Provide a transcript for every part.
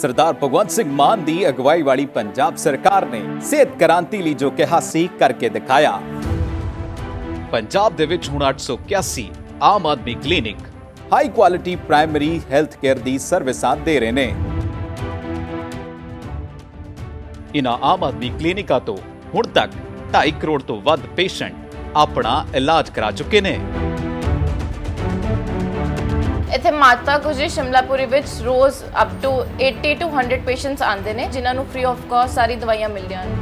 ਸਰਦਾਰ ਭਗਵੰਤ ਸਿੰਘ ਮਾਨ ਦੀ ਅਗਵਾਈ ਵਾਲੀ ਪੰਜਾਬ ਸਰਕਾਰ ਨੇ ਸਿਹਤ ਕ੍ਰਾਂਤੀ ਲਈ ਜੋ ਕਿਹਾ ਸੀ, ਕਰਕੇ ਦਿਖਾਇਆ। ਪੰਜਾਬ ਦੇ ਵਿੱਚ ਹੁਣ 881 Aam Aadmi clinic, high quality primary health care ਦੀ ਸਰਵਿਸਾਂ ਦੇ ਰਹੇ ਨੇ। ਇਨ੍ਹਾਂ ਆਮ ਆਦਮੀ ਕਲੀਨਿਕਾਂ ਤੋਂ ਹੁਣ ਤੱਕ 2.5 ਕਰੋੜ ਤੋਂ ਵੱਧ ਪੇਸ਼ੈਂਟ ਆਪਣਾ ਇਲਾਜ ਕਰਾ ਚੁੱਕੇ ਨੇ। ਇੱਥੇ ਮਾਤਾ ਗੁਜਰੀ ਸ਼ਿਮਲਾਪੁਰੀ ਵਿੱਚ ਰੋਜ਼ ਅਪ ਟੂ 80 ਟੂ 100 ਪੇਸ਼ੈਂਟਸ ਆਉਂਦੇ ਨੇ ਜਿਨ੍ਹਾਂ ਨੂੰ ਫ੍ਰੀ ਆਫ ਕਾਸਟ ਸਾਰੀ ਦਵਾਈਆਂ ਮਿਲਦੀਆਂ ਨੇ।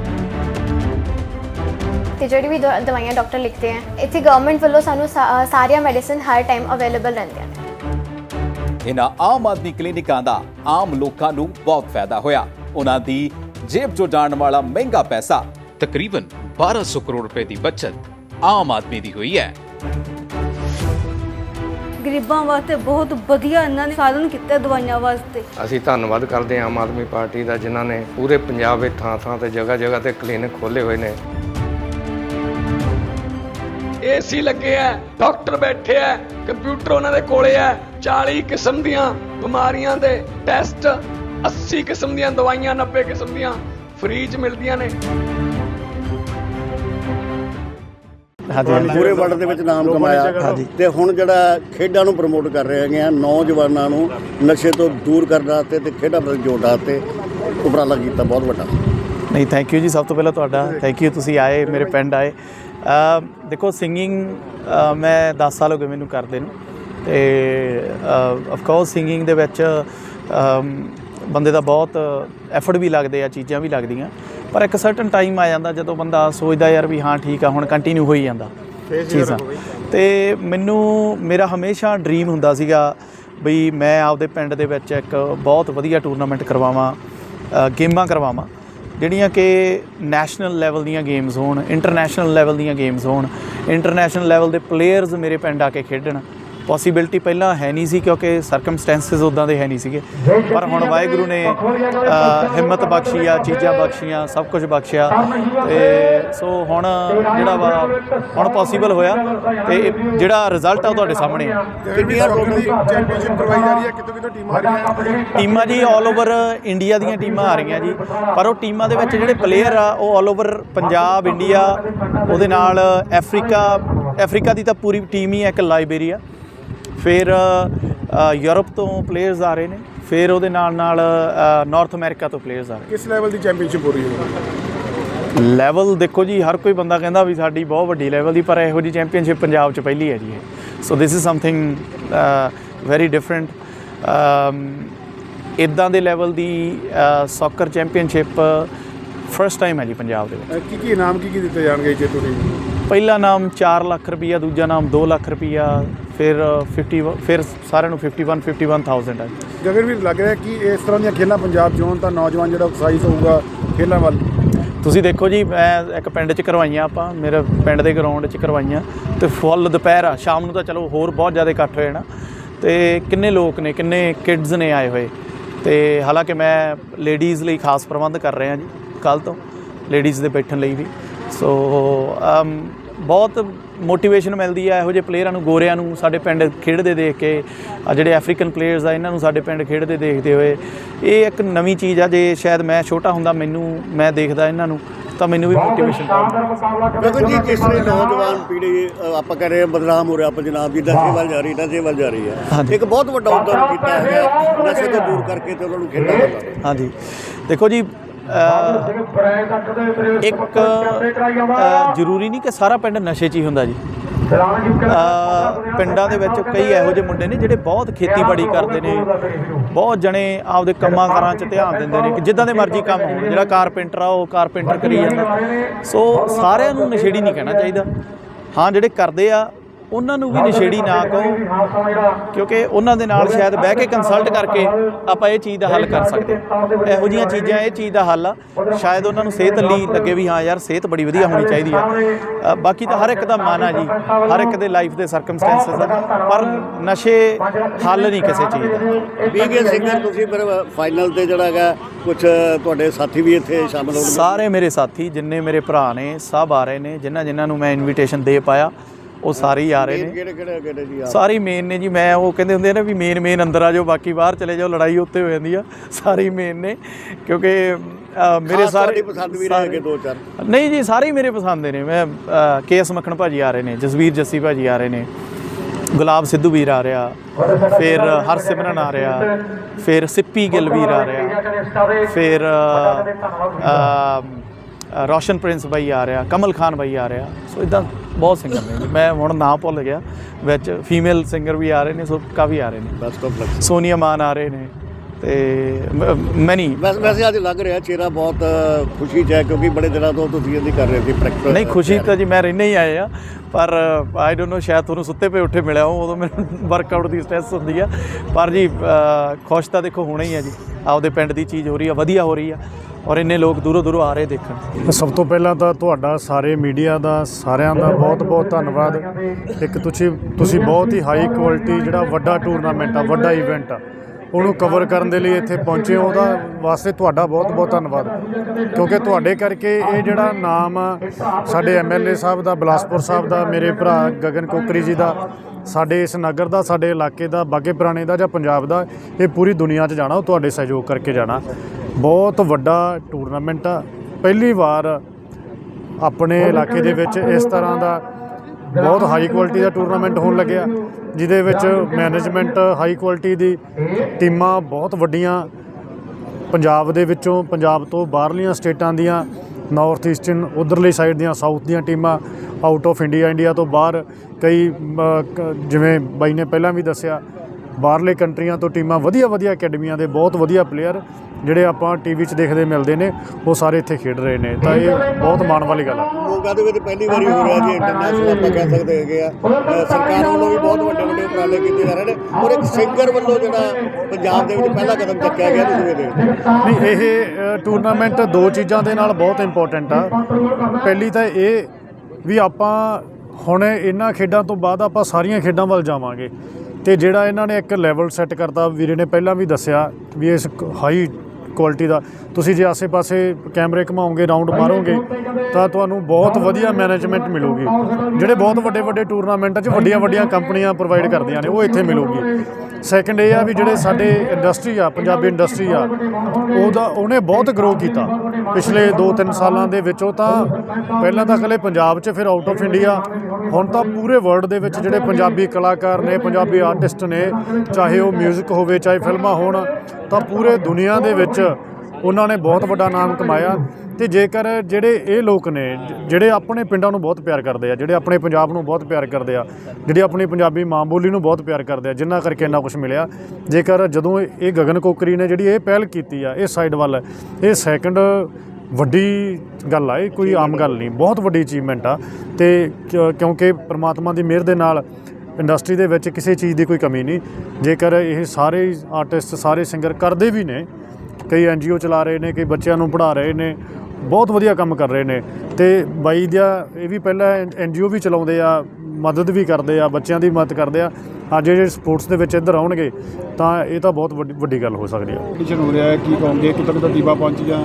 ਤੇ ਜਿਹੜੀ ਵੀ ਦਵਾ- ਦਵਾਈਆਂ ਡਾਕਟਰ ਲਿਖਦੇ ਆ ਇੱਥੇ ਗਵਰਨਮੈਂਟ ਵੱਲੋਂ ਸਾਨੂੰ ਸਾ- ਸਾਰੀਆਂ ਮੈਡੀਸਿਨ ਹਰ ਟਾਈਮ ਅਵੇਲੇਬਲ ਰਹਿੰਦੀਆਂ ਨੇ। ਇਨ੍ਹਾਂ ਆਮ ਆਦਮੀ ਕਲੀਨਿਕਾਂ ਦਾ ਆਮ ਲੋਕਾਂ ਨੂੰ ਬਹੁਤ ਫਾਇਦਾ ਹੋਇਆ। ਉਹਨਾਂ ਦੀ ਜੇਬ 'ਚੋਂ ਜਾਣ ਵਾਲਾ ਮਹਿੰਗਾ ਪੈਸਾ ਤਕਰੀਬਨ 1200 ਕਰੋੜ ਰੁਪਏ ਦੀ ਬਚਤ ਆਮ ਆਦਮੀ ਦੀ ਹੋਈ ਹੈ। ਗਰੀਬਾਂ ਵਾਸਤੇ ਬਹੁਤ ਵਧੀਆ ਇਹਨਾਂ ਨੇ ਸਾਧਨ ਕੀਤੇ ਦਵਾਈਆਂ ਵਾਸਤੇ। ਅਸੀਂ ਧੰਨਵਾਦ ਕਰਦੇ ਹਾਂ ਆਮ ਆਦਮੀ ਪਾਰਟੀ ਦਾ ਜਿਨ੍ਹਾਂ ਨੇ ਪੂਰੇ ਪੰਜਾਬ ਵਿੱਚ ਥਾਂ ਥਾਂ ਤੇ ਜਗ੍ਹਾ ਜਗ੍ਹਾ ਤੇ ਕਲੀਨਿਕ ਖੋਲੇ ਹੋਏ ਨੇ। ਏਸੀ ਲੱਗੇ ਆ ਡਾਕਟਰ ਬੈਠੇ ਆ ਕੰਪਿਊਟਰ ਉਹਨਾਂ ਦੇ ਕੋਲੇ ਆ 40 ਕਿਸਮ ਦੀਆਂ ਬਿਮਾਰੀਆਂ ਦੇ ਟੈਸਟ 80 ਕਿਸਮ ਦੀਆਂ ਦਵਾਈਆਂ 90 ਕਿਸਮ ਦੀਆਂ ਫ੍ਰੀ ਚ ਮਿਲਦੀਆਂ ਨੇ। ਪੂਰੇ ਵਰਲਡ ਦੇ ਵਿੱਚ ਨਾਮ ਕਮਾਇਆ। ਤੇ। ਹੁਣ ਜਿਹੜਾ ਖੇਡਾਂ ਨੂੰ ਪ੍ਰਮੋਟ ਕਰ ਰਹੇ ਹੈਗੇ ਆ ਨੌਜਵਾਨਾਂ ਨੂੰ ਨਸ਼ੇ ਤੋਂ ਦੂਰ ਕਰਨ ਵਾਸਤੇ ਤੇ ਖੇਡਾਂ ਵੱਲ ਜੋੜਨ ਵਾਸਤੇ ਉਪਰਾਲਾ ਕੀਤਾ ਬਹੁਤ ਵੱਡਾ। ਨਹੀਂ ਥੈਂਕ ਯੂ ਜੀ। ਸਭ ਤੋਂ ਪਹਿਲਾਂ ਤੁਹਾਡਾ ਥੈਂਕ ਯੂ ਤੁਸੀਂ ਆਏ ਮੇਰੇ ਪਿੰਡ ਆਏ। ਦੇਖੋ ਸਿੰਗਿੰਗ ਮੈਂ 10 ਸਾਲ ਹੋ ਗਏ ਮੈਨੂੰ ਕਰਦੇ ਨੂੰ। ਤੇ ਆਫ ਕੋਰਸ ਸਿੰਗਿੰਗ ਦੇ ਵਿੱਚ ਅਮ, ਬੰਦੇ ਦਾ ਬਹੁਤ ਐਫਰਟ ਵੀ ਲੱਗਦੇ ਆ ਚੀਜ਼ਾਂ ਵੀ ਲੱਗਦੀਆਂ। ਪਰ ਇੱਕ ਸਰਟਨ ਟਾਈਮ ਆ ਜਾਂਦਾ ਜਦੋਂ ਬੰਦਾ ਸੋਚਦਾ ਯਾਰ ਵੀ ਹਾਂ ਠੀਕ ਆ ਹੁਣ ਕੰਟੀਨਿਊ ਹੋਈ ਜਾਂਦਾ। ਚੀਜ਼ਾਂ। ਤੇ ਮੈਨੂੰ ਮੇਰਾ ਹਮੇਸ਼ਾ ਡ੍ਰੀਮ ਹੁੰਦਾ ਸੀਗਾ ਬਈ ਮੈਂ ਆਪਦੇ ਪਿੰਡ ਦੇ ਵਿੱਚ ਇੱਕ ਬਹੁਤ ਵਧੀਆ ਟੂਰਨਾਮੈਂਟ ਕਰਵਾਵਾਂ ਗੇਮਾਂ ਕਰਵਾਵਾਂ ਜਿਹੜੀਆਂ ਕਿ ਨੈਸ਼ਨਲ ਲੈਵਲ ਦੀਆਂ ਗੇਮਸ ਹੋਣ ਇੰਟਰਨੈਸ਼ਨਲ ਲੈਵਲ ਦੀਆਂ ਗੇਮਸ ਹੋਣ ਇੰਟਰਨੈਸ਼ਨਲ ਲੈਵਲ ਦੇ ਪਲੇਅਰਸ ਮੇਰੇ ਪਿੰਡ ਆ ਕੇ ਖੇਡਣ। ਪੋਸੀਬਿਲਿਟੀ ਪਹਿਲਾਂ ਹੈ ਨਹੀਂ ਸੀ ਕਿਉਂਕਿ ਸਰਕਮਸਟੈਂਸਸ ਉਦਾਂ ਦੇ ਹੈ ਨਹੀਂ ਸੀਗੇ। ਪਰ ਹੁਣ ਵਾਹਿਗੁਰੂ ਨੇ ਹਿੰਮਤ ਬਖਸ਼ੀ ਆ ਚੀਜ਼ਾਂ ਬਖਸ਼ੀਆਂ ਸਭ ਕੁਝ ਬਖਸ਼ਿਆ। ਤੇ ਸੋ ਹੁਣ ਜਿਹੜਾ ਵਾ ਹੁਣ ਪੋਸੀਬਲ ਹੋਇਆ ਤੇ ਜਿਹੜਾ ਰਿਜ਼ਲਟ ਆ ਤੁਹਾਡੇ ਸਾਹਮਣੇ ਆ। ਕਿੰਨੀਆਂ ਟੋਟਲ ਚੈਂਪੀਅਨਸ਼ਿਪ ਕਰਵਾਈ ਜਾ ਰਹੀ ਹੈ ਕਿਤੋਂ ਕਿਤੋਂ ਟੀਮਾਂ ਆ ਰਹੀਆਂ ਟੀਮਾਂ ਜੀ 올 ਓਵਰ ਇੰਡੀਆ ਦੀਆਂ ਟੀਮਾਂ ਆ ਰਹੀਆਂ ਜੀ। ਪਰ ਉਹ ਟੀਮਾਂ ਦੇ ਵਿੱਚ ਜਿਹੜੇ ਪਲੇਅਰ ਆ ਉਹ 올 ਓਵਰ ਪੰਜਾਬ ਇੰਡੀਆ ਉਹਦੇ ਨਾਲ ਅਫਰੀਕਾ ਅਫਰੀਕਾ ਦੀ ਤਾਂ ਪੂਰੀ ਟੀਮ ਹੀ ਇੱਕ ਲਾਇਬੇਰੀਆ ਫਿਰ ਯੂਰਪ ਤੋਂ ਪਲੇਅਰਸ ਆ ਰਹੇ ਨੇ। ਫਿਰ ਉਹਦੇ ਨਾਲ ਨਾਲ ਨਾਰਥ ਅਮਰੀਕਾ ਤੋਂ ਪਲੇਅਰਸ ਆ ਰਹੇ ਕਿਸ ਲੈਵਲ ਦੀ ਚੈਂਪੀਅਨਸ਼ਿਪ ਹੋ ਰਹੀ ਹੈ? ਲੈਵਲ ਦੇਖੋ ਜੀ ਹਰ ਕੋਈ ਬੰਦਾ ਕਹਿੰਦਾ ਵੀ ਸਾਡੀ ਬਹੁਤ ਵੱਡੀ ਲੈਵਲ ਦੀ ਪਰ ਇਹੋ ਜੀ ਚੈਂਪੀਅਨਸ਼ਿਪ ਪੰਜਾਬ 'ਚ ਪਹਿਲੀ ਹੈ ਜੀ so this is something very different ਇਦਾਂ ਦੇ ਲੈਵਲ ਦੀ ਸੌਕਰ ਚੈਂਪੀਅਨਸ਼ਿਪ ਫਰਸਟ ਟਾਈਮ ਹੈ ਜੀ ਪੰਜਾਬ ਦੇ ਵਿੱਚ। ਕੀ ਕੀ ਇਨਾਮ ਕੀ ਕੀ ਦਿੱਤੇ ਜਾਣਗੇ ਜੇ ਤੁਹਾਡੇ ਪਹਿਲਾ ਨਾਮ 4 ਲੱਖ ਰੁਪਈਆ ਦੂਜਾ ਨਾਮ 2 ਲੱਖ ਰੁਪਈਆ ਫਿਰ 50 ਫਿਰ ਸਾਰਿਆਂ ਨੂੰ 51 51000 ਹੈ ਜਗਰ ਵੀ ਲੱਗ ਰਿਹਾ ਕਿ ਇਸ ਤਰ੍ਹਾਂ ਦੀਆਂ ਖੇਲਾਂ ਪੰਜਾਬ 'ਚ ਹੋਣ ਤਾਂ ਨੌਜਵਾਨ ਜਿਹੜਾ ਉਤਸ਼ਾਹਿਤ ਹੋਊਗਾ ਖੇਲਾਂ ਵੱਲ? ਤੁਸੀਂ ਦੇਖੋ ਜੀ ਮੈਂ ਇੱਕ ਪਿੰਡ 'ਚ ਕਰਵਾਈਆਂ ਆਪਾਂ ਮੇਰੇ ਪਿੰਡ ਦੇ ਗਰਾਊਂਡ 'ਚ ਕਰਵਾਈਆਂ। ਤੇ ਫੁੱਲ ਦੁਪਹਿਰ ਆ ਸ਼ਾਮ ਨੂੰ ਤਾਂ ਚਲੋ ਹੋਰ ਬਹੁਤ ਜ਼ਿਆਦਾ ਇਕੱਠ ਹੋ ਜਾਣਾ ਤੇ ਕਿੰਨੇ ਲੋਕ ਨੇ ਕਿੰਨੇ ਕਿਡਸ ਨੇ ਆਏ ਹੋਏ। ਤੇ ਹਾਲਾਂਕਿ ਮੈਂ ਲੇਡੀਜ਼ ਲਈ ਖਾਸ ਪ੍ਰਬੰਧ ਕਰ ਰਿਹਾ ਜੀ ਕੱਲ ਤੋਂ ਲੇਡੀਜ਼ ਦੇ ਬੈਠਣ ਲਈ ਵੀ। ਸੋ ਬਹੁਤ ਮੋਟੀਵੇਸ਼ਨ ਮਿਲਦੀ ਹੈ ਇਹੋ ਜਿਹੇ ਪਲੇਅਰਾਂ ਨੂੰ ਗੋਰਿਆਂ ਨੂੰ ਸਾਡੇ ਪਿੰਡ ਖੇਡਦੇ ਦੇਖ ਕੇ ਆ ਜਿਹੜੇ ਅਫਰੀਕਨ ਪਲੇਅਰਸ ਆ ਇਹਨਾਂ ਨੂੰ ਸਾਡੇ ਪਿੰਡ ਖੇਡਦੇ ਦੇਖਦੇ ਹੋਏ ਇਹ ਇੱਕ ਨਵੀਂ ਚੀਜ਼ ਆ ਜੇ ਸ਼ਾਇਦ ਮੈਂ ਛੋਟਾ ਹੁੰਦਾ ਮੈਨੂੰ ਮੈਂ ਦੇਖਦਾ ਇਹਨਾਂ ਨੂੰ ਤਾਂ ਮੈਨੂੰ ਵੀ ਮੋਟੀਵੇਸ਼ਨ ਕਿਉਂਕਿ ਜੀ ਜਿਸ ਤਰ੍ਹਾਂ ਨੌਜਵਾਨ ਪੀੜ੍ਹੀ ਆਪਾਂ ਕਹਿ ਰਹੇ ਹਾਂ ਬਦਨਾਮ ਹੋ ਰਿਹਾ ਪੰਜਾਬ ਦੀ ਨਸ਼ੇ ਵੱਲ ਜਾ ਰਹੀ ਨਸ਼ੇ ਵੱਲ ਜਾ ਰਹੀ ਹੈ। ਹਾਂਜੀ। ਇੱਕ ਬਹੁਤ ਵੱਡਾ ਉਦਮ ਕੀਤਾ ਹੈਗਾ ਨਸ਼ੇ ਤੋਂ ਦੂਰ ਕਰਕੇ ਤੇ ਉਹਨਾਂ ਨੂੰ ਖੇਡਾਂ ਵੱਲ ਹਾਂਜੀ। ਦੇਖੋ ਜੀ ਇੱਕ ਜ਼ਰੂਰੀ ਨਹੀਂ ਕਿ ਸਾਰਾ ਪਿੰਡ ਨਸ਼ੇ 'ਚ ਹੀ ਹੁੰਦਾ ਜੀ। ਪਿੰਡਾਂ ਦੇ ਵਿੱਚ ਕਈ ਇਹੋ ਜਿਹੇ ਮੁੰਡੇ ਨੇ ਜਿਹੜੇ ਬਹੁਤ ਖੇਤੀਬਾੜੀ ਕਰਦੇ ਨੇ। ਬਹੁਤ ਜਣੇ ਆਪਦੇ ਕੰਮਾਂ ਕਾਰਾਂ 'ਚ ਧਿਆਨ ਦਿੰਦੇ ਨੇ ਕਿ ਜਿੱਦਾਂ ਦੇ ਮਰਜ਼ੀ ਕੰਮ ਹੋਣ ਜਿਹੜਾ ਕਾਰਪੈਂਟਰ ਆ ਉਹ ਕਾਰਪੈਂਟਰ ਕਰੀ ਜਾਂਦਾ। ਸੋ ਸਾਰਿਆਂ ਨੂੰ ਨਸ਼ੇੜੀ ਨਹੀਂ ਕਹਿਣਾ ਚਾਹੀਦਾ। ਹਾਂ ਜਿਹੜੇ ਕਰਦੇ ਆ ਉਹਨਾਂ ਨੂੰ ਵੀ ਨਸ਼ੇੜੀ ਨਾ ਕਹੋ ਕਿਉਂਕਿ ਉਹਨਾਂ ਦੇ ਨਾਲ ਸ਼ਾਇਦ ਬਹਿ ਕੇ ਕੰਸਲਟ ਕਰਕੇ ਆਪਾਂ ਇਹ ਚੀਜ਼ ਦਾ ਹੱਲ ਕਰ ਸਕਦੇ ਹਾਂ। ਇਹੋ ਜੀਆਂ ਚੀਜ਼ਾਂ ਇਹ ਚੀਜ਼ ਦਾ ਹੱਲ ਆ। ਸ਼ਾਇਦ ਉਹਨਾਂ ਨੂੰ ਸਿਹਤ ਲਈ ਲੱਗੇ ਵੀ ਹਾਂ ਯਾਰ ਸਿਹਤ ਬੜੀ ਵਧੀਆ ਹੋਣੀ ਚਾਹੀਦੀ ਆ। ਬਾਕੀ ਤਾਂ ਹਰ ਇੱਕ ਦਾ ਮਨ ਆ ਜੀ ਹਰ ਇੱਕ ਦੇ ਲਾਈਫ ਦੇ ਸਰਕਮਸਟੈਂਸਸ ਆ ਪਰ ਨਸ਼ੇ ਹੱਲ ਨਹੀਂ ਕਿਸੇ ਚੀਜ਼ ਦਾ। ਬੀਗੇ ਸਿੰਗਰ ਤੁਸੀਂ ਫਿਰ ਫਾਈਨਲ ਤੇ ਜਿਹੜਾ ਹੈਗਾ ਕੁਝ ਤੁਹਾਡੇ ਸਾਥੀ ਵੀ ਇੱਥੇ ਸ਼ਾਮਲ ਹੋਣਗੇ? ਸਾਰੇ ਮੇਰੇ ਸਾਥੀ ਜਿੰਨੇ ਮੇਰੇ ਭਰਾ ਨੇ ਸਭ ਆ ਰਹੇ ਨੇ ਜਿਨ੍ਹਾਂ ਜਿਨ੍ਹਾਂ ਨੂੰ ਮੈਂ ਇਨਵੀਟੇਸ਼ਨ ਦੇ ਪਾਇਆ। ਉਹ ਸਾਰੇ ਹੀ ਆ ਰਹੇ ਨੇ। ਕਿਹੜੇ ਕਿਹੜੇ ਕਿਹੜੇ ਜੀ ਆ ਸਾਰੇ ਮੇਨ ਨੇ ਜੀ ਮੈਂ ਉਹ ਕਹਿੰਦੇ ਹੁੰਦੇ ਨਾ ਵੀ ਮੇਨ ਮੇਨ ਅੰਦਰ ਆ ਜਾਓ ਬਾਕੀ ਬਾਹਰ ਚਲੇ ਜਾਓ ਲੜਾਈ ਉੱਤੇ ਹੋ ਜਾਂਦੀ ਆ। ਸਾਰੇ ਮੇਨ ਨੇ ਕਿਉਂਕਿ ਮੇਰੇ ਸਾਰੇ ਪਸੰਦ ਵੀ ਰਹੇਗੇ ਦੋ ਚਾਰ। ਨਹੀਂ ਜੀ ਸਾਰੇ ਮੇਰੇ ਪਸੰਦ ਦੇ ਨੇ। ਮੈਂ ਕੇਐਸ ਮੱਖਣ ਭਾਜੀ ਆ ਰਹੇ ਨੇ ਜਸਵੀਰ ਜੱਸੀ ਭਾਜੀ ਆ ਰਹੇ ਨੇ ਗੁਲਾਬ ਸਿੱਧੂ ਵੀਰ ਆ ਰਿਹਾ ਫਿਰ ਹਰਸਿਮਰਨ ਆ ਰਿਹਾ ਫਿਰ ਸਿੱਪੀ ਗਿੱਲ ਵੀਰ ਆ ਰਿਹਾ ਫਿਰ ਰੋਸ਼ਨ ਪ੍ਰਿੰਸ ਬਾਈ ਆ ਰਿਹਾ ਕਮਲ ਖਾਨ ਬਾਈ ਆ ਰਿਹਾ। ਸੋ ਇਦਾਂ ਬਹੁਤ ਸਿੰਗਰ ਨੇ। ਮੈਂ ਹੁਣ ਨਾਂ ਭੁੱਲ ਗਿਆ ਵਿੱਚ ਫੀਮੇਲ ਸਿੰਗਰ ਵੀ ਆ ਰਹੇ ਨੇ ਸੋ ਕਾਫੀ ਆ ਰਹੇ ਨੇ। Best of luck Sonia Mann ਆ ਰਹੇ ਨੇ ਤੇ ਮੈਨੀ ਵੈਸੇ ਵੈਸੇ ਅੱਜ ਲੱਗ ਰਿਹਾ ਚਿਹਰਾ ਬਹੁਤ ਖੁਸ਼ੀ ਚ ਹੈ ਕਿਉਂਕਿ ਬੜੇ ਦਿਨਾਂ ਤੋਂ ਤੁਸੀਂ ਇਹਦੀ ਕਰ ਰਹੇ ਸੀ ਪ੍ਰੈਕਟਿਸ। ਨਹੀਂ ਖੁਸ਼ੀ ਤਾਂ ਜੀ ਮੈਂ ਰਹਿੰਦੇ ਹੀ ਆਏ ਆ ਪਰ ਆਈ ਡੋਨਟ ਨੋ ਸ਼ਾਇਦ ਤੁਹਾਨੂੰ ਸੁੱਤੇ ਪਏ ਉੱਠੇ ਮਿਲਿਆ ਹੋ ਉਦੋਂ ਮੈਨੂੰ ਵਰਕਆਊਟ ਦੀ ਸਟ੍ਰੈਸ ਹੁੰਦੀ ਆ। ਪਰ ਜੀ ਖੁਸ਼ ਤਾਂ ਦੇਖੋ ਹੋਣਾ ਹੀ ਆ ਜੀ। ਆਪਦੇ ਪਿੰਡ ਦੀ ਚੀਜ਼ ਹੋ ਰਹੀ ਆ ਵਧੀਆ ਹੋ ਰਹੀ ਆ। ਔਰ ਇੰਨੇ ਲੋਕ ਦੂਰੋਂ ਦੂਰੋਂ ਆ ਰਹੇ ਦੇਖਣ। ਸਭ ਤੋਂ ਪਹਿਲਾਂ ਤਾਂ ਤੁਹਾਡਾ ਸਾਰੇ ਮੀਡੀਆ ਦਾ, ਸਾਰਿਆਂ ਦਾ ਬਹੁਤ-ਬਹੁਤ ਧੰਨਵਾਦ। ਇੱਕ ਤੁਸੀਂ ਤੁਸੀਂ ਬਹੁਤ ਹੀ ਹਾਈ ਕੁਆਲਿਟੀ ਜਿਹੜਾ ਵੱਡਾ ਟੂਰਨਾਮੈਂਟ ਆ, ਵੱਡਾ ਇਵੈਂਟ ਆ। ਉਹਨੂੰ ਕਵਰ ਕਰਨ ਦੇ ਲਈ ਇੱਥੇ ਪਹੁੰਚੇ ਹੋ ਉਹਦਾ ਵਾਸਤੇ ਤੁਹਾਡਾ ਬਹੁਤ-ਬਹੁਤ ਧੰਨਵਾਦ। ਕਿਉਂਕਿ ਤੁਹਾਡੇ ਕਰਕੇ ਇਹ ਜਿਹੜਾ ਨਾਮ ਆ, ਸਾਡੇ ਐਮਐਲਏ ਸਾਹਿਬ ਦਾ ਬਲਾਸਪੁਰ ਸਾਹਿਬ ਦਾ ਮੇਰੇ ਭਰਾ ਗਗਨ ਕੋਕਰੀ ਜੀ ਦਾ ਸਾਡੇ ਇਸ ਨਗਰ ਦਾ ਸਾਡੇ ਇਲਾਕੇ ਦਾ ਬਾਗੇ ਪੁਰਾਣੇ ਦਾ ਜਾਂ ਪੰਜਾਬ ਦਾ ਇਹ ਪੂਰੀ ਦੁਨੀਆ 'ਚ ਜਾਣਾ ਉਹ ਤੁਹਾਡੇ ਸਹਿਯੋਗ ਕਰਕੇ ਜਾਣਾ। ਬਹੁਤ ਵੱਡਾ ਟੂਰਨਾਮੈਂਟ ਆ। ਪਹਿਲੀ ਵਾਰ ਆਪਣੇ ਇਲਾਕੇ ਦੇ ਵਿੱਚ ਇਸ ਤਰ੍ਹਾਂ ਦਾ ਬਹੁਤ ਹਾਈ ਕੁਆਲਿਟੀ ਦਾ ਟੂਰਨਾਮੈਂਟ ਹੋਣ ਲੱਗਿਆ, ਜਿਹਦੇ ਵਿੱਚ ਮੈਨੇਜਮੈਂਟ ਹਾਈ ਕੁਆਲਿਟੀ ਦੀ ਟੀਮਾਂ ਬਹੁਤ ਵੱਡੀਆਂ। ਪੰਜਾਬ ਦੇ ਵਿੱਚੋਂ ਪੰਜਾਬ ਤੋਂ ਬਾਹਰਲੀਆਂ ਸਟੇਟਾਂ ਦੀਆਂ ਨਾਰਥ ਈਸਟਰਨ ਉਧਰਲੀ ਸਾਈਡ ਦੀਆਂ ਸਾਊਥ ਦੀਆਂ ਟੀਮਾਂ ਆਊਟ ਆਫ ਇੰਡੀਆ ਇੰਡੀਆ ਤੋਂ ਬਾਹਰ ਕਈ ਜਿਵੇਂ ਬਾਈ ਨੇ ਪਹਿਲਾਂ ਵੀ ਦੱਸਿਆ ਬਾਹਰਲੇ ਕੰਟਰੀਆਂ ਤੋਂ ਟੀਮਾਂ ਵਧੀਆ ਵਧੀਆ ਅਕੈਡਮੀਆਂ ਦੇ ਬਹੁਤ ਵਧੀਆ ਪਲੇਅਰ ਜਿਹੜੇ ਆਪਾਂ ਟੀਵੀ 'ਚ ਦੇਖਦੇ ਮਿਲਦੇ ਨੇ ਉਹ ਸਾਰੇ ਇੱਥੇ ਖੇਡ ਰਹੇ ਨੇ। ਤਾਂ ਇਹ ਬਹੁਤ ਮਾਣ ਵਾਲੀ ਗੱਲ ਹੈ ਲੋਕਾਂ ਦੇ ਵਿੱਚ ਪਹਿਲੀ ਵਾਰੀ ਹੋ ਰਿਹਾ ਜੀ ਇੰਟਰਨੈਸ਼ਨਲ ਆਪਾਂ ਕਹਿ ਸਕਦੇ ਹੈਗੇ ਆ। ਸਰਕਾਰ ਵੱਲੋਂ ਵੀ ਬਹੁਤ ਵੱਡੇ ਵੱਡੇ ਉਪਰਾਲੇ ਕੀਤੇ ਜਾ ਰਹੇ ਨੇ ਔਰ ਇੱਕ ਸਿੰਗਰ ਵੱਲੋਂ ਜਿਹੜਾ ਪੰਜਾਬ ਦੇ ਵਿੱਚ ਪਹਿਲਾ ਕਦਮ ਚੱਕਿਆ ਗਿਆ ਤੁਸੀਂ ਦੇਖਦੇ। ਨਹੀਂ ਇਹ ਟੂਰਨਾਮੈਂਟ ਦੋ ਚੀਜ਼ਾਂ ਦੇ ਨਾਲ ਬਹੁਤ ਇੰਪੋਰਟੈਂਟ ਆ। ਪਹਿਲੀ ਤਾਂ ਇਹ ਵੀ ਆਪਾਂ ਹੁਣ ਇਹਨਾਂ ਖੇਡਾਂ ਤੋਂ ਬਾਅਦ ਆਪਾਂ ਸਾਰੀਆਂ ਖੇਡਾਂ ਵੱਲ ਜਾਵਾਂਗੇ। ਤੇ ਜਿਹੜਾ ਇਹਨਾਂ ਨੇ ਇੱਕ ਲੈਵਲ ਸੈੱਟ ਕਰਤਾ ਵੀਰੇ ਨੇ ਪਹਿਲਾਂ ਵੀ ਦੱਸਿਆ ਵੀ ਇਸ ਹਾਈ ਕੁਆਲਿਟੀ ਦਾ। ਤੁਸੀਂ ਜੇ ਆਸੇ-ਪਾਸੇ ਕੈਮਰੇ ਘਮਾਓਗੇ ਰਾਉਂਡ ਮਾਰੋਗੇ ਤਾਂ ਤੁਹਾਨੂੰ ਬਹੁਤ ਵਧੀਆ ਮੈਨੇਜਮੈਂਟ ਮਿਲੂਗੀ। ਜਿਹੜੇ ਬਹੁਤ ਵੱਡੇ ਵੱਡੇ ਟੂਰਨਾਮੈਂਟਾਂ 'ਚ ਵੱਡੀਆਂ ਵੱਡੀਆਂ ਕੰਪਨੀਆਂ ਪ੍ਰੋਵਾਈਡ ਕਰਦੀਆਂ ਨੇ ਉਹ ਇੱਥੇ ਮਿਲੂਗੀ। ਸੈਕੰਡ ਇਹ ਆ ਵੀ ਜਿਹੜੇ ਸਾਡੇ ਇੰਡਸਟਰੀ ਆ, ਪੰਜਾਬੀ ਇੰਡਸਟਰੀ ਆ, ਉਹਦਾ ਉਹਨੇ ਬਹੁਤ ਗਰੋ ਕੀਤਾ। ਪਿਛਲੇ 2-3 ਸਾਲਾਂ ਦੇ ਵਿੱਚ ਉਹ ਤਾਂ ਪਹਿਲਾਂ ਤਾਂ ਇਕੱਲੇ ਪੰਜਾਬ 'ਚ, ਫਿਰ ਆਊਟ ਆਫ ਇੰਡੀਆ ਹੁਣ ਤਾਂ ਪੂਰੇ ਵਰਲਡ ਦੇ ਵਿੱਚ ਜਿਹੜੇ ਪੰਜਾਬੀ ਕਲਾਕਾਰ ਨੇ, ਪੰਜਾਬੀ ਆਰਟਿਸਟ ਨੇ, ਚਾਹੇ ਉਹ 뮤직 ਹੋਵੇ, ਚਾਹੇ ਫਿਲਮਾਂ ਹੋਣ, ਤਾਂ ਪੂਰੇ ਦੁਨੀਆ ਦੇ ਵਿੱਚ ਉਹਨਾਂ ਨੇ ਬਹੁਤ ਵੱਡਾ ਨਾਮ ਕਮਾਇਆ। ਤੇ ਜੇਕਰ ਜਿਹੜੇ ਇਹ ਲੋਕ ਨੇ ਜਿਹੜੇ ਆਪਣੇ ਪਿੰਡਾਂ ਨੂੰ ਬਹੁਤ ਪਿਆਰ ਕਰਦੇ ਆ, ਜਿਹੜੇ ਆਪਣੇ ਪੰਜਾਬ ਨੂੰ ਬਹੁਤ ਪਿਆਰ ਕਰਦੇ ਆ, ਜਿਹੜੇ ਆਪਣੀ ਪੰਜਾਬੀ ਮਾਂ ਬੋਲੀ ਨੂੰ ਬਹੁਤ ਪਿਆਰ ਕਰਦੇ ਆ, ਜਿੰਨਾ ਕਰਕੇ ਇੰਨਾ ਕੁਝ ਮਿਲਿਆ, ਜੇਕਰ ਜਦੋਂ ਇਹ ਗਗਨ ਕੋਕਰੀ ਨੇ ਜਿਹੜੀ ਇਹ ਪਹਿਲ ਕੀਤੀ ਆ, ਇਹ ਸਾਈਡ ਵੱਲ, ਇਹ ਸੈਕੰਡ ਵੱਡੀ ਗੱਲ ਆ, ਇਹ ਕੋਈ ਆਮ ਗੱਲ ਨਹੀਂ, ਬਹੁਤ ਵੱਡੀ ਅਚੀਵਮੈਂਟ ਆ, ਤੇ ਕਿਉਂਕਿ ਪ੍ਰਮਾਤਮਾ ਦੀ ਮਿਹਰ ਦੇ ਨਾਲ ਇੰਡਸਟਰੀ ਦੇ ਵਿੱਚ ਕਿਸੇ ਚੀਜ਼ ਦੀ ਕੋਈ ਕਮੀ ਨਹੀਂ, ਜੇਕਰ ਇਹ ਸਾਰੇ ਆਰਟਿਸਟ ਸਾਰੇ ਸਿੰਗਰ ਕਰਦੇ ਵੀ ਨੇ, ਕਈ ਐਨਜੀਓ ਚਲਾ ਰਹੇ ਨੇ, ਕਈ ਬੱਚਿਆਂ ਨੂੰ ਪੜ੍ਹਾ ਰਹੇ ਨੇ ਬਹੁਤ ਵਧੀਆ ਕੰਮ ਕਰ ਰਹੇ ਨੇ ਤੇ ਬਾਈ ਦਾ ਇਹ ਵੀ ਪਹਿਲਾਂ ਐਨਜੀਓ ਵੀ ਚਲਾਉਂਦੇ ਆ ਮਦਦ ਵੀ ਕਰਦੇ ਆ ਬੱਚਿਆਂ ਦੀ ਮਦਦ ਕਰਦੇ ਆ। ਅੱਜ ਜਿਹੜੇ ਸਪੋਰਟਸ ਦੇ ਵਿੱਚ ਇੱਧਰ ਆਉਣਗੇ ਤਾਂ ਇਹ ਤਾਂ ਬਹੁਤ ਵੱਡੀ ਵੱਡੀ ਗੱਲ ਹੋ ਸਕਦੀ ਆ। ਕੰਪੀਟੀਸ਼ਨ ਹੋ ਰਿਹਾ ਹੈ ਕੀ ਕਹੋਗੇ ਕਿੱਥੇ ਤੱਕ ਟੀਮਾਂ ਪਹੁੰਚੀਆਂ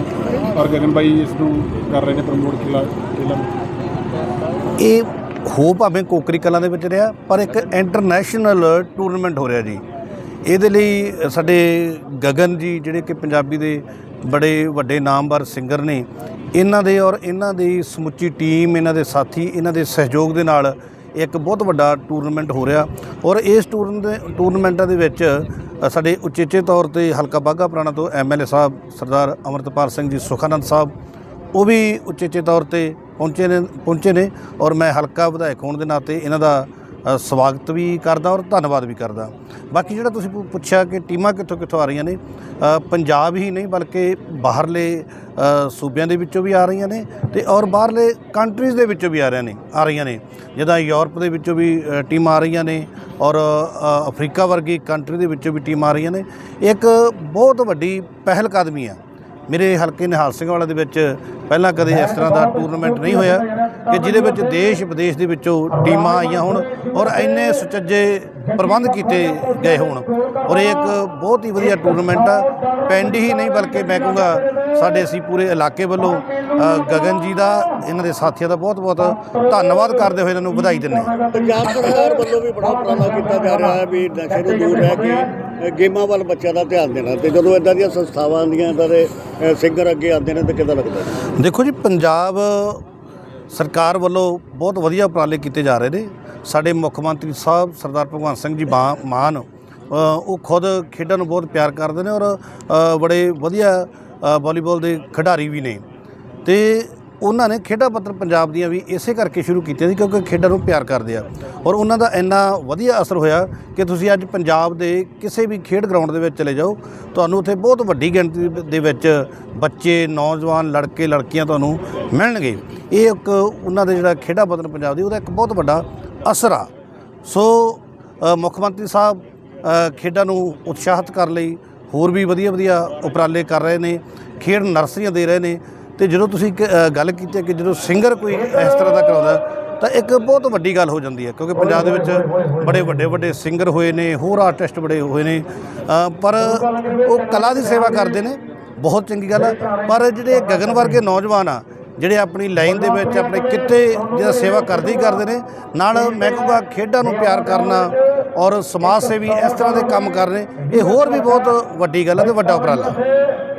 ਔਰ ਗਗਨ ਬਾਈ ਇਸ ਨੂੰ ਕਰ ਰਹੇ ਨੇ ਪ੍ਰਮੋਟ ਖਿਲਾ ਖੇਲਾਂ ਇਹ ਹੋ ਭਾਵੇਂ ਕੋਕਰੀ ਕਲਾਂ ਦੇ ਵਿੱਚ ਰਿਹਾ ਪਰ ਇੱਕ ਇੰਟਰਨੈਸ਼ਨਲ ਟੂਰਨਾਮੈਂਟ ਹੋ ਰਿਹਾ ਜੀ। ਇਹਦੇ ਲਈ ਸਾਡੇ ਗਗਨ ਜੀ ਜਿਹੜੇ ਕਿ ਪੰਜਾਬੀ ਦੇ ਬੜੇ ਵੱਡੇ ਨਾਮਵਰ ਸਿੰਗਰ ਨੇ, ਇਹਨਾਂ ਦੇ ਔਰ ਇਹਨਾਂ ਦੀ ਸਮੁੱਚੀ ਟੀਮ ਇਹਨਾਂ ਦੇ ਸਾਥੀ, ਇਹਨਾਂ ਦੇ ਸਹਿਯੋਗ ਦੇ ਨਾਲ ਇੱਕ ਬਹੁਤ ਵੱਡਾ ਟੂਰਨਾਮੈਂਟ ਹੋ ਰਿਹਾ। ਔਰ ਇਸ ਟੂਰਨ ਟੂਰਨਾਮੈਂਟਾਂ ਦੇ ਵਿੱਚ ਸਾਡੇ ਉਚੇਚੇ ਤੌਰ ਤੇ ਹਲਕਾ ਬਾਗਾ ਪੁਰਾਣਾ ਤੋਂ ਐਮਐਲਏ ਸਾਹਿਬ ਸਰਦਾਰ ਅਮਰਤਪਾਲ ਸਿੰਘ ਜੀ ਸੁਖਾਨੰਦ ਸਾਹਿਬ, ਉਹ ਵੀ ਉਚੇਚੇ ਤੌਰ ਤੇ ਪਹੁੰਚੇ ਨੇ ਪਹੁੰਚੇ ਨੇ। ਔਰ ਮੈਂ ਹਲਕਾ ਵਿਧਾਇਕ ਹੋਣ ਦੇ ਨਾਤੇ ਇਹਨਾਂ ਦਾ ਸਵਾਗਤ ਵੀ ਕਰਦਾ ਔਰ ਧੰਨਵਾਦ ਵੀ ਕਰਦਾ। ਬਾਕੀ ਜਿਹੜਾ ਤੁਸੀਂ ਪੁ- ਪੁੱਛਿਆ ਕਿ ਟੀਮਾਂ ਕਿੱਥੋਂ ਕਿੱਥੋਂ ਆ ਰਹੀਆਂ ਨੇ ਪੰਜਾਬ ਹੀ ਨਹੀਂ ਬਲਕਿ ਬਾਹਰਲੇ ਸੂਬਿਆਂ ਦੇ ਵਿੱਚੋਂ ਵੀ ਆ ਰਹੀਆਂ ਨੇ ਤੇ ਔਰ ਬਾਹਰਲੇ ਕੰਟਰੀਜ਼ ਦੇ ਵਿੱਚੋਂ ਵੀ ਆ ਰਹੀਆਂ ਨੇ ਆ ਰਹੀਆਂ ਨੇ। ਜਿੱਦਾਂ ਯੂਰਪ ਦੇ ਵਿੱਚੋਂ ਵੀ ਅ, ਟੀਮਾਂ ਆ ਰਹੀਆਂ ਨੇ ਔਰ ਅਫਰੀਕਾ ਵਰਗੀ ਕੰਟਰੀ ਦੇ ਵਿੱਚੋਂ ਵੀ ਟੀਮਾਂ ਆ ਰਹੀਆਂ ਨੇ। ਇੱਕ ਬਹੁਤ ਵੱਡੀ ਪਹਿਲ ਕਦਮੀ ਆ ਮੇਰੇ ਹਲਕੇ ਨਿਹਾਲ ਸਿੰਘ ਵਾਲਾ ਦੇ ਵਿੱਚ ਪਹਿਲਾਂ ਕਦੇ ਇਸ ਤਰ੍ਹਾਂ ਦਾ ਟੂਰਨਾਮੈਂਟ ਨਹੀਂ ਹੋਇਆ ਕਿ ਜਿਹਦੇ ਵਿੱਚ ਦੇਸ਼ ਵਿਦੇਸ਼ ਦੇ ਵਿੱਚੋਂ ਟੀਮਾਂ ਆਈਆਂ ਹੋਣ ਔਰ ਇੰਨੇ ਸੁਚੱਜੇ ਪ੍ਰਬੰਧ ਕੀਤੇ ਗਏ ਹੋਣ। ਔਰ ਇਹ ਇੱਕ ਬਹੁਤ ਹੀ ਵਧੀਆ ਟੂਰਨਾਮੈਂਟ ਆ। ਪਿੰਡ ਹੀ ਨਹੀਂ ਬਲਕਿ ਮੈਂ ਕਹੂੰਗਾ ਸਾਡੇ ਅਸੀਂ ਪੂਰੇ ਇਲਾਕੇ ਵੱਲੋਂ ਗਗਨ ਜੀ ਦਾ, ਇਹਨਾਂ ਦੇ ਸਾਥੀਆਂ ਦਾ ਬਹੁਤ ਬਹੁਤ ਧੰਨਵਾਦ ਕਰਦੇ ਹੋਏ ਇਹਨਾਂ ਨੂੰ ਵਧਾਈ ਦਿੰਦੇ ਹਾਂ। ਪੰਜਾਬ ਸਰਕਾਰ ਵੱਲੋਂ ਵੀ ਬੜਾ ਉਪਰਾਲਾ ਕੀਤਾ ਜਾ ਰਿਹਾ ਹੈ ਵੀ ਨਸ਼ੇ ਨੂੰ ਦੂਰ ਰਹਿ ਕੇ ਗੇਮਾਂ ਵੱਲ ਬੱਚਿਆਂ ਦਾ ਧਿਆਨ ਦੇਣਾ ਤੇ ਜਦੋਂ ਇਦਾਂ ਦੀਆਂ ਸੰਸਥਾਵਾਂ ਆਉਂਦੀਆਂ ਇਦਾਂ ਦੇ ਸਿੰਗਰ ਅੱਗੇ ਆਉਂਦੇ ਨੇ ਤਾਂ ਕਿਦਾਂ ਲੱਗਦਾ? ਦੇਖੋ ਜੀ ਪੰਜਾਬ ਸਰਕਾਰ ਵੱਲੋਂ ਬਹੁਤ ਵਧੀਆ ਉਪਰਾਲੇ ਕੀਤੇ ਜਾ ਰਹੇ ਨੇ। ਸਾਡੇ ਮੁੱਖ ਮੰਤਰੀ ਸਾਹਿਬ ਸਰਦਾਰ ਭਗਵੰਤ ਸਿੰਘ ਜੀ ਮਾ- ਮਾਨ ਉਹ ਖੁਦ ਖੇਡਾਂ ਨੂੰ ਬਹੁਤ ਪਿਆਰ ਕਰਦੇ ਨੇ ਔਰ ਬੜੇ ਵਧੀਆ ਅ, ਵਾਲੀਬਾਲ ਦੇ ਖਿਡਾਰੀ ਵੀ ਨੇ। ਤੇ ਉਹਨਾਂ ਨੇ ਖੇਡਾਂ ਪੱਤਰ ਪੰਜਾਬ ਦੀਆਂ ਵੀ ਇਸੇ ਕਰਕੇ ਸ਼ੁਰੂ ਕੀਤੀਆਂ ਸੀ ਕਿਉਂਕਿ ਖੇਡਾਂ ਨੂੰ ਪਿਆਰ ਕਰਦੇ ਆ। ਔਰ ਉਹਨਾਂ ਦਾ ਇੰਨਾ ਵਧੀਆ ਅਸਰ ਹੋਇਆ ਕਿ ਤੁਸੀਂ ਅੱਜ ਪੰਜਾਬ ਦੇ ਕਿਸੇ ਵੀ ਖੇਡ ਗਰਾਊਂਡ ਦੇ ਵਿੱਚ ਚਲੇ ਜਾਓ, ਤੁਹਾਨੂੰ ਉੱਥੇ ਬਹੁਤ ਵੱਡੀ ਗਿਣਤੀ ਦੇ ਵਿੱਚ ਬੱਚੇ, ਨੌਜਵਾਨ, ਲੜਕੇ, ਲੜਕੀਆਂ ਤੁਹਾਨੂੰ ਮਿਲਣਗੇ। ਇਹ ਇੱਕ ਉਹਨਾਂ ਦੇ ਜਿਹੜਾ ਖੇਡਾਂ ਪੱਤਰ ਪੰਜਾਬ ਦੀ ਉਹਦਾ ਇੱਕ ਬਹੁਤ ਵੱਡਾ ਅਸਰ ਆ। ਸੋ ਮੁੱਖ ਮੰਤਰੀ ਸਾਹਿਬ ਖੇਡਾਂ ਨੂੰ ਉਤਸ਼ਾਹਿਤ ਕਰਨ ਲਈ ਹੋਰ ਵੀ ਵਧੀਆ ਵਧੀਆ ਉਪਰਾਲੇ ਕਰ ਰਹੇ ਨੇ, ਖੇਡ ਨਰਸਰੀਆਂ ਦੇ ਰਹੇ ਨੇ। ਤੇ ਜਦੋਂ ਤੁਸੀਂ ਇੱਕ, ਅ, ਗੱਲ ਕੀਤੀ ਹੈ ਕਿ ਜਦੋਂ ਸਿੰਗਰ ਕੋਈ ਇਸ ਤਰ੍ਹਾਂ ਦਾ ਕਰਾਉਂਦਾ ਤਾਂ ਇੱਕ ਬਹੁਤ ਵੱਡੀ ਗੱਲ ਹੋ ਜਾਂਦੀ ਹੈ ਕਿਉਂਕਿ ਪੰਜਾਬ ਦੇ ਵਿੱਚ ਬੜੇ ਵੱਡੇ ਵੱਡੇ ਸਿੰਗਰ ਹੋਏ ਨੇ ਹੋਰ ਆਰਟਿਸਟ ਬੜੇ ਹੋਏ ਨੇ ਅ, ਪਰ ਉਹ ਕਲਾ ਦੀ ਸੇਵਾ ਕਰਦੇ ਨੇ ਬਹੁਤ ਚੰਗੀ ਗੱਲ ਹੈ। ਪਰ ਜਿਹੜੇ ਗਗਨ ਵਰਗੇ ਨੌਜਵਾਨ ਆ ਜਿਹੜੇ ਆਪਣੀ ਲਾਈਨ ਦੇ ਵਿੱਚ ਆਪਣੇ ਕਿੱਤੇ ਜਿਹੜਾ ਸੇਵਾ ਕਰਦੇ ਹੀ ਕਰਦੇ ਨੇ ਨਾਲ ਮੈਂ ਕਹੂੰਗਾ ਖੇਡਾਂ ਨੂੰ ਪਿਆਰ ਕਰਨਾ ਔਰ ਸਮਾਜ ਸੇਵੀ ਇਸ ਤਰ੍ਹਾਂ ਦੇ ਕੰਮ ਕਰਨੇ ਇਹ ਹੋਰ ਵੀ ਬਹੁਤ ਵੱਡੀ ਗੱਲ ਹੈ ਤੇ ਵੱਡਾ ਉਪਰਾਲਾ